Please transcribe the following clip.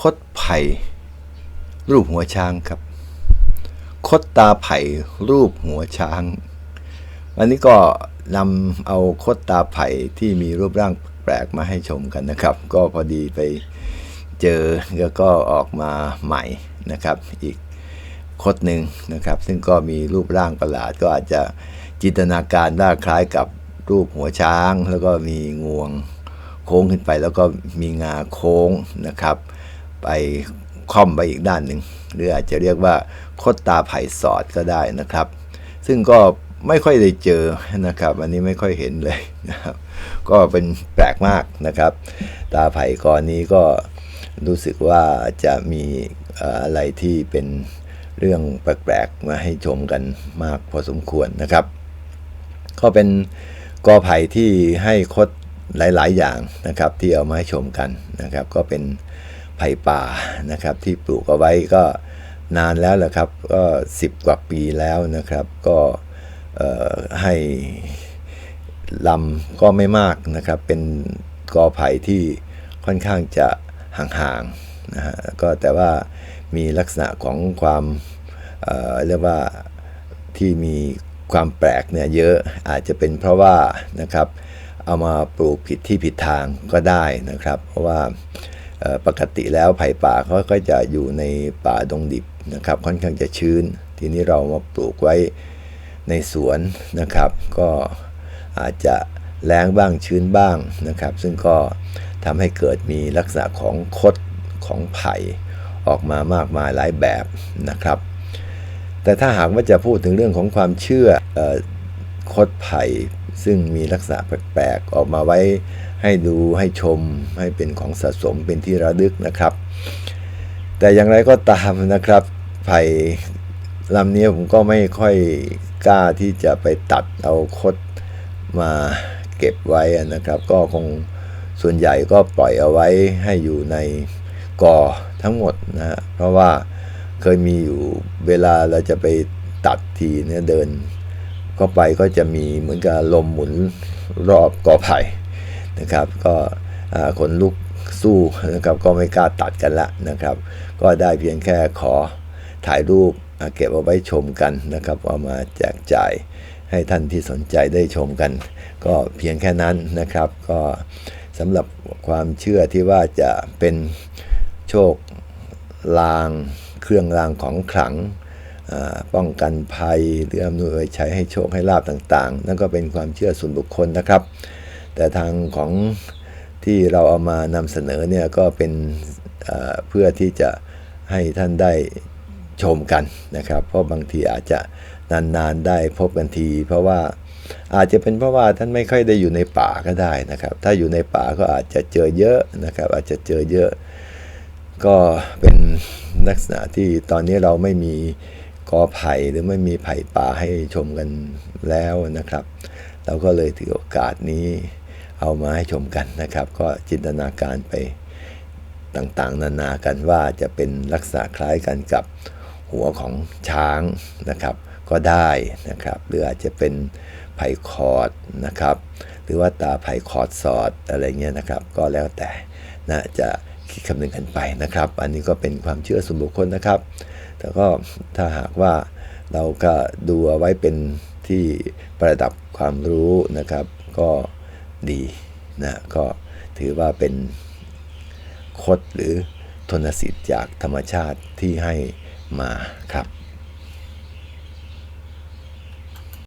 คดไผ่รูปหัวช้างครับ คดตาไผ่รูปหัวช้างวันนี้ก็นำเอาคดตาไผ่ที่มีรูปร่างแปลกมาให้ชมกันนะครับ ก็พอดีไปเจอแล้วก็ออกมาใหม่นะครับ อีกคดหนึ่งนะครับ ซึ่งก็มีรูปร่างประหลาดก็อาจจะจินตนาการได้คล้ายกับรูปหัวช้าง แล้วก็มีงวงโค้งขึ้นไป แล้วก็มีงาโค้งนะครับ ไปค่อมไปอีกด้านหนึ่งหรืออาจจะเรียกว่าคดตาไผ่สอดก็ได้นะครับ ซึ่งก็ไม่ค่อยได้เจอนะครับ อันนี้ไม่ค่อยเห็นเลยนะครับ ก็เป็นแปลกมากนะครับ ตาไผ่กอนนี้ก็รู้สึกว่าจะมีอะไรที่เป็นเรื่องแปลกๆมาให้ชมกันมากพอสมควรนะครับ ก็เป็นกอไผ่ที่ให้คดหลายๆอย่างนะครับ ที่เอามาให้ชมกันนะครับ ก็เป็น ไผ่ป่านะครับ ที่ปลูกเอาไว้ก็นานแล้วแหละครับ ก็10กว่าปีแล้วนะครับ ก็ให้ลำก็ไม่มากนะครับ เป็นกอไผ่ที่ค่อนข้างจะห่างๆนะฮะก็แต่ว่ามีลักษณะของความเเรียกว่าที่มีความแปลกเนี่ยเยอะอาจจะเป็นเพราะว่านะครับเอามาปลูกผิดที่ผิดทางก็ได้นะครับ เพราะว่า ปกติแล้วไผ่ป่าเขาก็จะอยู่ในป่าดงดิบนะครับ ค่อนข้างจะชื้น ทีนี้เรามาปลูกไว้ในสวนนะครับ ก็อาจจะแรงบ้างชื้นบ้างนะครับ ซึ่งก็ทำให้เกิดมีลักษณะของคดของไผ่ออกมามากมายหลายแบบนะครับ แต่ถ้าหากว่าจะพูดถึงเรื่องของความเชื่ออ คดไผ่ ซึ่งมีลักษณะแปลกๆ ออกมาไว้ให้ดูให้ชมให้เป็นของสะสมเป็นที่ระลึกนะครับ แต่อย่างไรก็ตามนะครับ ไผ่ลำนี้ผมก็ไม่ค่อยกล้าที่จะไปตัดเอาคดมาเก็บไว้นะครับ ก็คงส่วนใหญ่ก็ปล่อยเอาไว้ให้อยู่ในกอทั้งหมดนะฮะเพราะว่าเคยมีอยู่เวลาเราจะไปตัดทีเนี่ยเดิน เข้าไปก็จะมีเหมือนกับลมหมุนรอบกอไผ่นะครับ ก็คนลุกสู้นะครับก็ไม่กล้าตัดกันละนะครับ ก็ได้เพียงแค่ขอถ่ายรูปเก็บเอาไว้ชมกันนะครับเอามาแจกจ่ายให้ท่านที่สนใจได้ชมกัน ก็เพียงแค่นั้นนะครับ ก็สำหรับความเชื่อที่ว่าจะเป็นโชคลางเครื่องรางของขลัง ป้องกันภัย หรืออำนวยใช้ให้โชคให้ลาบต่างๆ นั่นก็เป็นความเชื่อส่วนบุคคลนะครับ แต่ทางของที่เราเอามานำเสนอเนี่ยก็เป็นเพื่อที่จะให้ท่านได้ชมกันนะครับ เพราะบางทีอาจจะนานๆได้พบกันที เพราะว่าอาจจะเป็นเพราะว่าท่านไม่ค่อยได้อยู่ในป่าก็ได้นะครับ ถ้าอยู่ในป่าก็อาจจะเจอเยอะนะครับ อาจจะเจอเยอะ ก็เป็นลักษณะที่ตอนนี้เราไม่มี กอไผ่หรือไม่มีไผ่ป่าให้ชมกันแล้วนะครับ เราก็เลยถือโอกาสนี้เอามาให้ชมกันนะครับ ก็จินตนาการไปต่างๆ นานากันว่าจะเป็นลักษณะคล้ายกันกับหัวของช้างนะครับ ก็ได้นะครับ หรืออาจจะเป็นไผ่คอร์ดนะครับ หรือว่าตาไผ่คอร์ดสอดอะไรเงี้ยนะครับ ก็แล้วแต่นะจะคิดคำนึงกันไปนะครับ อันนี้ก็เป็นความเชื่อส่วนบุคคลนะครับ แต่ก็ถ้าหากว่าเราก็ดูเอาไว้เป็นที่ประดับความรู้นะครับก็ดีนะก็ถือว่าเป็นคดหรือทนสิทธิ์จากธรรมชาติที่ให้มาครับ